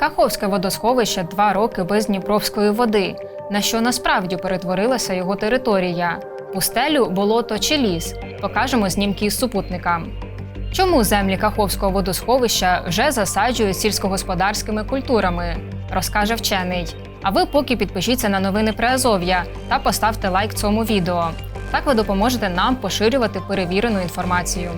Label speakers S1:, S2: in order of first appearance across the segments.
S1: Каховське водосховище два роки без Дніпровської води. На що насправді перетворилася його територія? Пустелю, болото чи ліс? Покажемо знімки із супутника. Чому землі Каховського водосховища вже засаджують сільськогосподарськими культурами? Розкаже вчений. А ви поки підпишіться на новини Приазов'я та поставте лайк цьому відео. Так ви допоможете нам поширювати перевірену інформацію.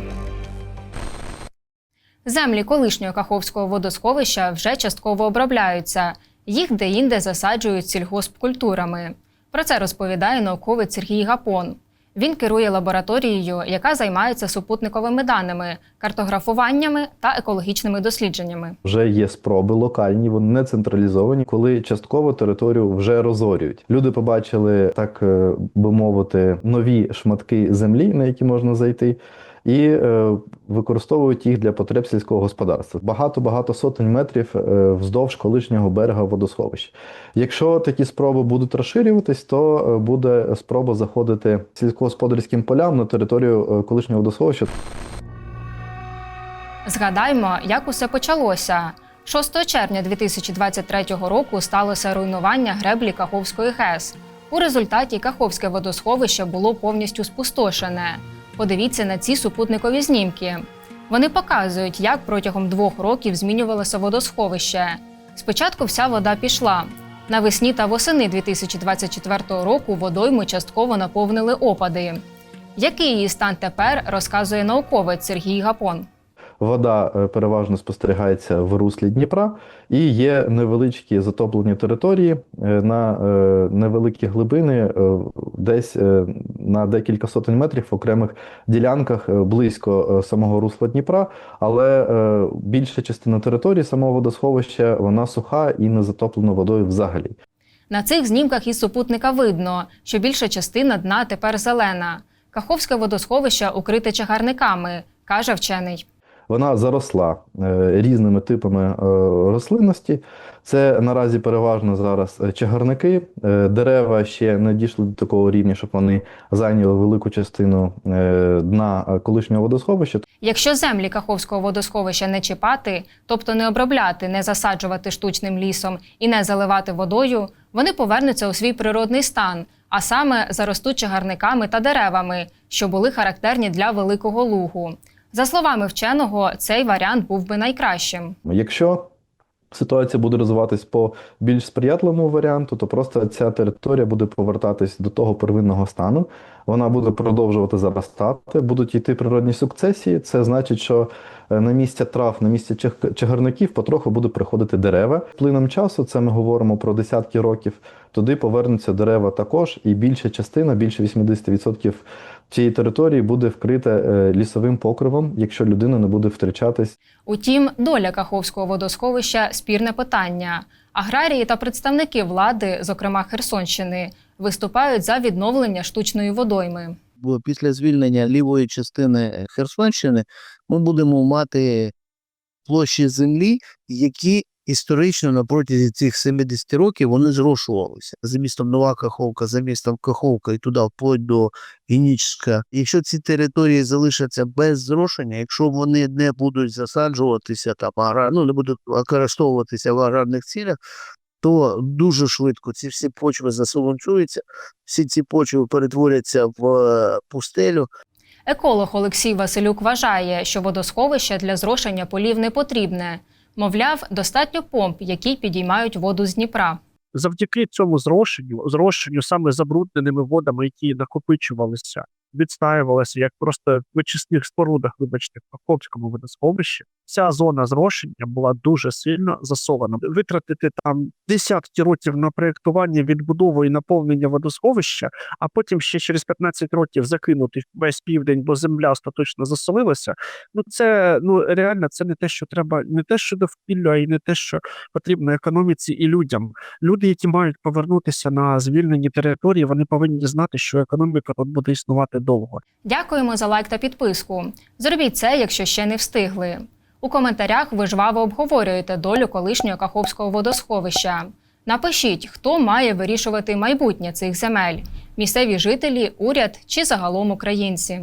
S1: Землі колишнього Каховського водосховища вже частково обробляються. Їх деінде засаджують сільгоспкультурами. Про це розповідає науковець Сергій Гапон. Він керує лабораторією, яка займається супутниковими даними, картографуваннями та екологічними дослідженнями.
S2: Вже є спроби локальні, вони не централізовані, коли частково територію вже розорюють. Люди побачили, так е, би мовити, нові шматки землі, на які можна зайти. І е, використовують їх для потреб сільського господарства. Багато багато сотень метрів е, вздовж колишнього берега водосховища. Якщо такі спроби будуть розширюватись, то е, буде спроба заходити сільськогосподарським полям на територію е, колишнього водосховища.
S1: Згадаймо, як усе почалося. 6 червня 2023 року сталося руйнування греблі Каховської ГЕС. У результаті Каховське водосховище було повністю спустошене. Подивіться на ці супутникові знімки. Вони показують, як протягом двох років змінювалося водосховище. Спочатку вся вода пішла. Навесні та восени 2024 року водойми частково наповнили опади. Який її стан тепер, розказує науковець Сергій Гапон.
S2: Вода е, переважно спостерігається в руслі Дніпра, і є невеличкі затоплені території е, на е, невеликі глибини, десь на декілька сотень метрів в окремих ділянках близько самого русла Дніпра, але більша частина території самого водосховища вона суха і не затоплена водою взагалі.
S1: На цих знімках із супутника видно, що більша частина дна тепер зелена. Каховське водосховище укрите чагарниками, каже вчений.
S2: Вона заросла е, різними типами е, рослинності. Це наразі переважно зараз чагарники. Е, Дерева ще не дійшли до такого рівня, щоб вони зайняли велику частину дна колишнього водосховища.
S1: Якщо землі Каховського водосховища не чіпати, тобто не обробляти, не засаджувати штучним лісом і не заливати водою, вони повернуться у свій природний стан, а саме заростуть чагарниками та деревами, що були характерні для великого лугу. За словами вченого, цей варіант був би найкращим.
S2: Якщо ситуація буде розвиватись по більш сприятливому варіанту, то просто ця територія буде повертатись до того первинного стану. Вона буде продовжувати заростати, будуть йти природні сукцесії. Це значить, що е, на місця трав, на місця чаг- чагарників потроху будуть приходити дерева. Плином часу, це ми говоримо про десятки років. Туди повернуться дерева також, і більша частина, більше 80% цієї території буде вкрита е, лісовим покривом, якщо людина не буде втрачатись
S1: Утім, доля Каховського водосховища спірне питання. Аграрії та представники влади, зокрема Херсонщини, виступають за відновлення штучної водойми.
S3: бо після звільнення лівої частини Херсонщини ми будемо мати площі землі, які історично на протязі цих 70 років вони зрошувалися. За містом Нова Каховка, за містом Каховка і туди вплоть до Генічська. Якщо ці території залишаться без зрошення, якщо вони не будуть засаджуватися там агра... ну, не будуть використовуватися в аграрних цілях, то дуже швидко ці всі почви засолончуються, всі ці почви перетворяться в е, пустелю,
S1: Еколог Олексій Василюк вважає, що водосховище для зрошення полів не потрібне. Мовляв, достатньо помп, які підіймають воду з Дніпра.
S4: завдяки цьому зрошенню, зрошенню саме забрудненими водами, які накопичувалися, відстаювалися як просто в вичисних спорудах, вибачте, в Каховському водосховищі. Ця зона зрошення була дуже сильно засована. Витратити там десятки років на проєктування, відбудову і наповнення водосховища, а потім ще через 15 років закинути весь південь, бо земля остаточно засолилася. Ну це ну реально це не те, що треба, не те, що довкіллю, а й не те, що потрібно економіці і людям. Люди, які мають повернутися на звільнені території, вони повинні знати, що економіка тут буде існувати довго.
S1: Дякуємо за лайк та підписку. Зробіть це, якщо ще не встигли. У коментарях ви жваво обговорюєте долю колишнього Каховського водосховища. Напишіть, хто має вирішувати майбутнє цих земель: місцеві жителі, уряд чи загалом українці.